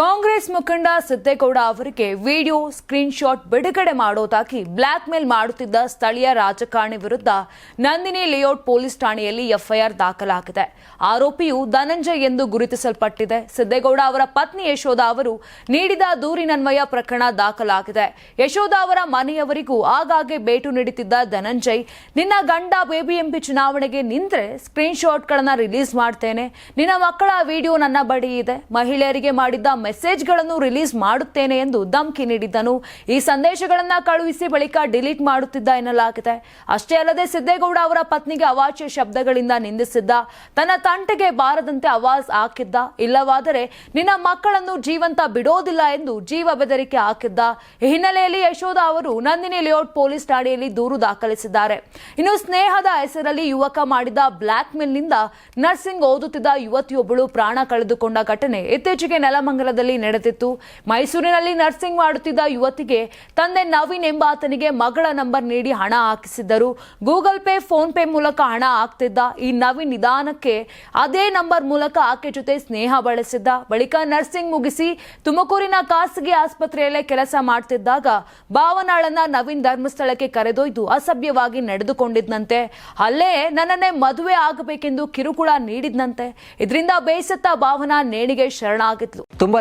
ಕಾಂಗ್ರೆಸ್ ಮುಖಂಡ ಸಿದ್ದೇಗೌಡ ಅವರಿಗೆ video screenshot ಬಿಡುಗಡೆ ಮಾಡೋದಾಗಿ ಬ್ಲಾಕ್ ಮೇಲ್ ಮಾಡುತ್ತಿದ್ದ ಸ್ಥಳೀಯ ರಾಜಕಾರಣಿ ವಿರುದ್ಧ ನಂದಿನಿ ಲೇಔಟ್ ಪೊಲೀಸ್ ಠಾಣೆಯಲ್ಲಿ ಎಫ್ಐಆರ್ ದಾಖಲಾಗಿದೆ. ಆರೋಪಿಯು ಧನಂಜಯ್ ಎಂದು ಗುರುತಿಸಲ್ಪಟ್ಟಿದೆ. ಸಿದ್ದೇಗೌಡ ಅವರ ಪತ್ನಿ ಯಶೋಧ ಅವರು ನೀಡಿದ ದೂರಿನನ್ವಯ ಪ್ರಕರಣ ದಾಖಲಾಗಿದೆ. ಯಶೋಧ ಅವರ ಮನೆಯವರಿಗೂ ಆಗಾಗ್ಗೆ ಭೇಟಿ ನೀಡುತ್ತಿದ್ದ ಧನಂಜಯ್, ನಿನ್ನ ಗಂಡ ಬಿಬಿಎಂಪಿ ಚುನಾವಣೆಗೆ ನಿಂತರೆ ಸ್ಕ್ರೀನ್ಶಾಟ್ಗಳನ್ನು ರಿಲೀಸ್ ಮಾಡ್ತೇನೆ. ನಿನ್ನ ಮಕ್ಕಳ ವಿಡಿಯೋ ನನ್ನ ಬಳಿ ಇದೆ. ಮಹಿಳೆಯರಿಗೆ ಮಾಡಿದ್ದ ಮೆಸೇಜ್ಗಳನ್ನು ರಿಲೀಸ್ ಮಾಡುತ್ತೇನೆ ಎಂದು ಧಮಕಿ ನೀಡಿದ್ದನು. ಈ ಸಂದೇಶಗಳನ್ನು ಕಳುಹಿಸಿ ಬಳಿಕ ಡಿಲೀಟ್ ಮಾಡುತ್ತಿದ್ದ ಎನ್ನಲಾಗಿದೆ. ಅಷ್ಟೇ ಅಲ್ಲದೆ ಸಿದ್ದೇಗೌಡ ಅವರ ಪತ್ನಿಗೆ ಅವಾಚ್ಯ ಶಬ್ದಗಳಿಂದ ನಿಂದಿಸಿದ್ದ, ತನ್ನ ತಂಟೆಗೆ ಬಾರದಂತೆ ಅವಾಜ್ ಹಾಕಿದ್ದ, ಇಲ್ಲವಾದರೆ ನಿನ್ನ ಮಕ್ಕಳನ್ನು ಜೀವಂತ ಬಿಡೋದಿಲ್ಲ ಎಂದು ಜೀವ ಬೆದರಿಕೆ ಹಾಕಿದ್ದ. ಈ ಹಿನ್ನೆಲೆಯಲ್ಲಿ ಯಶೋಧ ಅವರು ನಂದಿನಿ ಲೇಔಟ್ ಪೊಲೀಸ್ ಠಾಣೆಯಲ್ಲಿ ದೂರು ದಾಖಲಿಸಿದ್ದಾರೆ. ಇನ್ನು ಸ್ನೇಹದ ಹೆಸರಲ್ಲಿ ಯುವಕ ಮಾಡಿದ ಬ್ಲಾಕ್ ಮೇಲ್ನಿಂದ ನರ್ಸಿಂಗ್ ಓದುತ್ತಿದ್ದ ಯುವತಿಯೊಬ್ಬಳು ಪ್ರಾಣ ಕಳೆದುಕೊಂಡ ಘಟನೆ. ಇತ್ತೀಚೆಗೆ ನೆಲಮಂಗಲದಲ್ಲಿ ನಡೆದಿತ್ತು. ಮೈಸೂರಿನಲ್ಲಿ ನರ್ಸಿಂಗ್ ಮಾಡುತ್ತಿದ್ದ ಯುವತಿಗೆ ತಂದೆ ನವೀನ್ ಎಂಬಾತನಿಗೆ ಮಗಳ ನಂಬರ್ ನೀಡಿ ಹಣ ಹಾಕಿಸಿದ್ದರು. ಗೂಗಲ್ ಪೇ, ಫೋನ್ ಪೇ ಮೂಲಕ ಹಣ ಹಾಕ್ತಿದ್ದ ಈ ನವೀನ್ ನಿಧಾನಕ್ಕೆ ಅದೇ ನಂಬರ್ ಮೂಲಕ ಆಕೆ ಜೊತೆ ಸ್ನೇಹ ಬಳಸಿದ್ದ. ಬಳಿಕ ನರ್ಸಿಂಗ್ ಮುಗಿಸಿ ತುಮಕೂರಿನ ಖಾಸಗಿ ಆಸ್ಪತ್ರೆಯಲ್ಲೇ ಕೆಲಸ ಮಾಡ್ತಿದ್ದಾಗ ಭಾವನಾಳನ್ನ ನವೀನ್ ಧರ್ಮಸ್ಥಳಕ್ಕೆ ಕರೆದೊಯ್ದು ಅಸಭ್ಯವಾಗಿ ನಡೆದುಕೊಂಡಿದ್ದಂತೆ ಅಲ್ಲೇ ನನ್ನನ್ನೇ ಮದುವೆ ಆಗಬೇಕೆಂದು ಕಿರುಕುಳ ನೀಡಿದ್ನಂತೆ. ಇದರಿಂದ ಬೇಸತ್ತ ಭಾವನಾ ನೇಣಿಗೆ ಶರಣಾಗಿದ್ಲು. ತುಂಬಾ